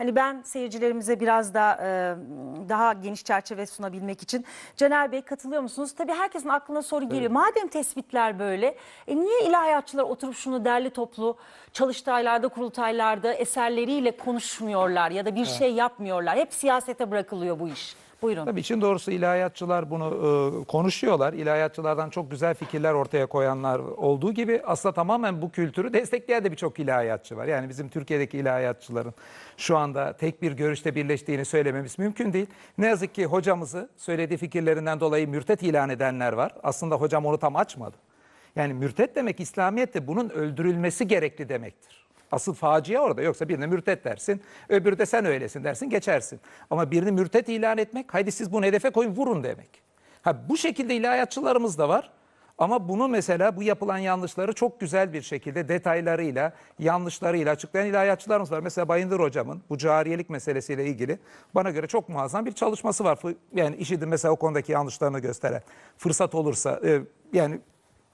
Hani ben seyircilerimize biraz da e, daha geniş çerçeve sunabilmek için Caner Bey katılıyor musunuz? Tabii herkesin aklına soru geliyor. Madem tespitler böyle, e niye ilahiyatçılar oturup şunu derli toplu çalıştaylarda, kurultaylarda eserleriyle konuşmuyorlar ya da bir şey yapmıyorlar? Hep siyasete bırakılıyor bu iş. Buyurun. Tabii için doğrusu ilahiyatçılar bunu e, konuşuyorlar. İlahiyatçılardan çok güzel fikirler ortaya koyanlar olduğu gibi aslında tamamen bu kültürü destekleyen de birçok ilahiyatçı var. Yani bizim Türkiye'deki ilahiyatçıların şu anda tek bir görüşte birleştiğini söylememiz mümkün değil. Ne yazık ki hocamızı söylediği fikirlerinden dolayı mürtet ilan edenler var. Aslında hocam onu tam açmadı. Yani mürtet demek İslamiyet'te bunun öldürülmesi gerekli demektir. Asıl facia orada. Yoksa birine mürtet dersin, öbürü de sen öylesin dersin, geçersin. Ama birini mürtet ilan etmek, haydi siz bunu hedefe koyun vurun demek. Ha, bu şekilde ilahiyatçılarımız da var. Ama bunu mesela bu yapılan yanlışları çok güzel bir şekilde detaylarıyla, yanlışlarıyla açıklayan ilahiyatçılarımız var. Mesela Bayındır hocamın bu cariyelik meselesiyle ilgili bana göre çok muazzam bir çalışması var. Yani işidin mesela o konudaki yanlışlarını gösteren. Fırsat olursa e, yani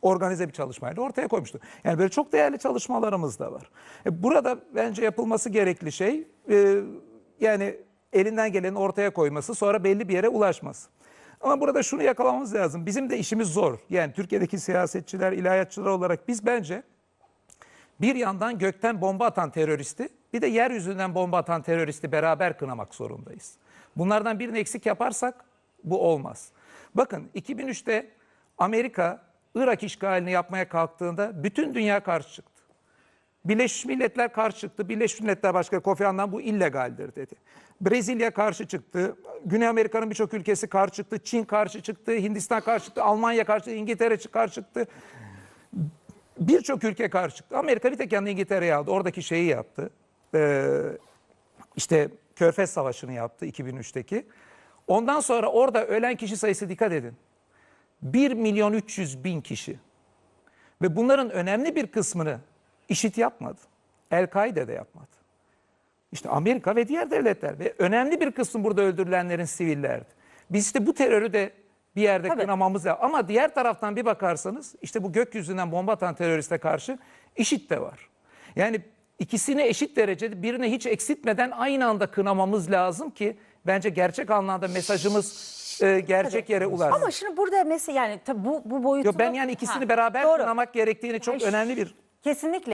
organize bir çalışmayla ortaya koymuştu. Yani böyle çok değerli çalışmalarımız da var. E, Burada bence yapılması gerekli şey e, yani elinden geleni ortaya koyması sonra belli bir yere ulaşması. Ama burada şunu yakalamamız lazım. Bizim de işimiz zor. Yani Türkiye'deki siyasetçiler, ilahiyatçılar olarak biz bence bir yandan gökten bomba atan teröristi, bir de yeryüzünden bomba atan teröristi beraber kınamak zorundayız. Bunlardan birini eksik yaparsak bu olmaz. Bakın 2003'te Amerika Irak işgalini yapmaya kalktığında bütün dünya karşı çıktı. Birleşmiş Milletler karşı çıktı. Birleşmiş Milletler Başkanı Kofi Annan bu illegaldir dedi. Brezilya karşı çıktı. Güney Amerika'nın birçok ülkesi karşı çıktı. Çin karşı çıktı. Hindistan karşı çıktı. Almanya karşı çıktı. İngiltere karşı çıktı. Birçok ülke karşı çıktı. Amerika bir tek yanına İngiltere'yi aldı. Oradaki şeyi yaptı. Ee, işte Körfez Savaşı'nı yaptı 2003'teki. Ondan sonra orada ölen kişi sayısı dikkat edin. 1 milyon 300 bin kişi. Ve bunların önemli bir kısmını işit yapmadı. El-Kaide de yapmadı. İşte Amerika ve diğer devletler ve önemli bir kısmı burada öldürülenlerin sivillerdi. Biz işte bu terörü de bir yerde Tabii. kınamamız lazım. Ama diğer taraftan bir bakarsanız işte bu gökyüzünden bomba atan teröriste karşı işit de var. Yani ikisini eşit derecede birine hiç eksiltmeden aynı anda kınamamız lazım ki bence gerçek anlamda mesajımız e, gerçek yere ulaşsın. Ama şimdi burada mesela yani tabii bu, bu boyutunu... Yo, ben yani ikisini Ha, beraber doğru. kınamak gerektiğini çok önemli bir Kesinlikle.